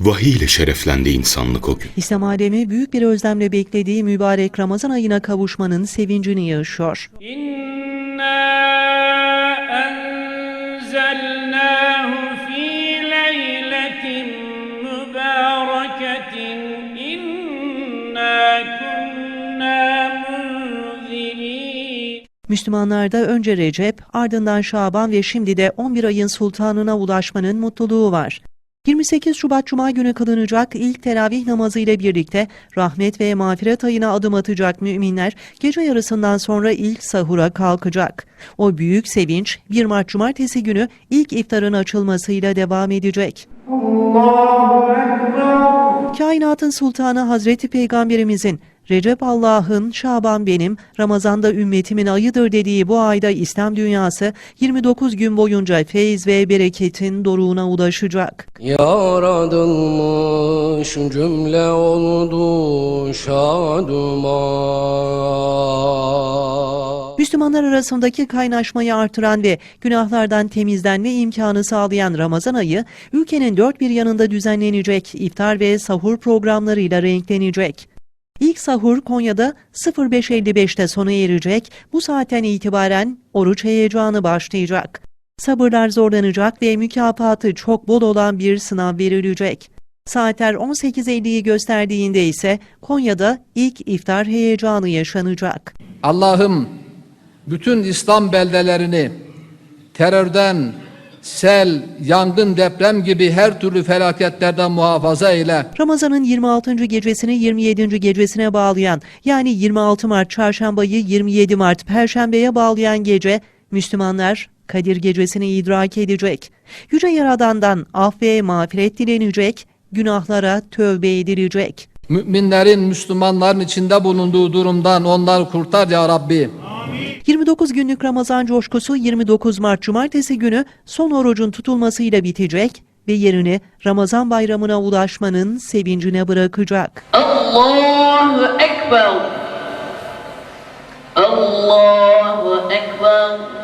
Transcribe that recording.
Vahiy ile şereflendi insanlık o gün. İslam alemi büyük bir özlemle beklediği mübarek Ramazan ayına kavuşmanın sevincini yaşıyor. İnna enzelnâhu fî leyletin mübâreketin innâ kunnâ Müslümanlarda önce Recep, ardından Şaban ve şimdi de 11 ayın sultanına ulaşmanın mutluluğu var. 28 Şubat Cuma günü kılınacak ilk teravih namazı ile birlikte rahmet ve mağfiret ayına adım atacak müminler gece yarısından sonra ilk sahura kalkacak. O büyük sevinç 1 Mart Cumartesi günü ilk iftarın açılmasıyla devam edecek. Kainatın sultanı Hazreti Peygamberimizin Recep Allah'ın, Şaban benim, Ramazan'da ümmetimin ayıdır dediği bu ayda İslam dünyası 29 gün boyunca feyiz ve bereketin doruğuna ulaşacak. Yaradılmış cümle oldu şaduman. Müslümanlar arasındaki kaynaşmayı artıran ve günahlardan temizlenme imkanı sağlayan Ramazan ayı, ülkenin dört bir yanında düzenlenecek iftar ve sahur programlarıyla renklenecek. İlk sahur Konya'da 05.55'te sona erecek, bu saatten itibaren oruç heyecanı başlayacak. Sabırlar zorlanacak ve mükafatı çok bol olan bir sınav verilecek. Saatler 18.50'yi gösterdiğinde ise Konya'da ilk iftar heyecanı yaşanacak. Allah'ım bütün İslam beldelerini terörden, sel, yangın, deprem gibi her türlü felaketlerden muhafaza eyle. Ramazan'ın 26. gecesini 27. gecesine bağlayan yani 26 Mart çarşambayı 27 Mart perşembeye bağlayan gece Müslümanlar Kadir gecesini idrak edecek. Yüce Yaradan'dan af ve mağfiret dilenecek, günahlara tövbe edilecek. Müminlerin, Müslümanların içinde bulunduğu durumdan onları kurtar ya Rabbi. 29 günlük Ramazan coşkusu 29 Mart Cumartesi günü son orucun tutulmasıyla bitecek ve yerini Ramazan bayramına ulaşmanın sevincine bırakacak. Allahu Ekber Allahu Ekber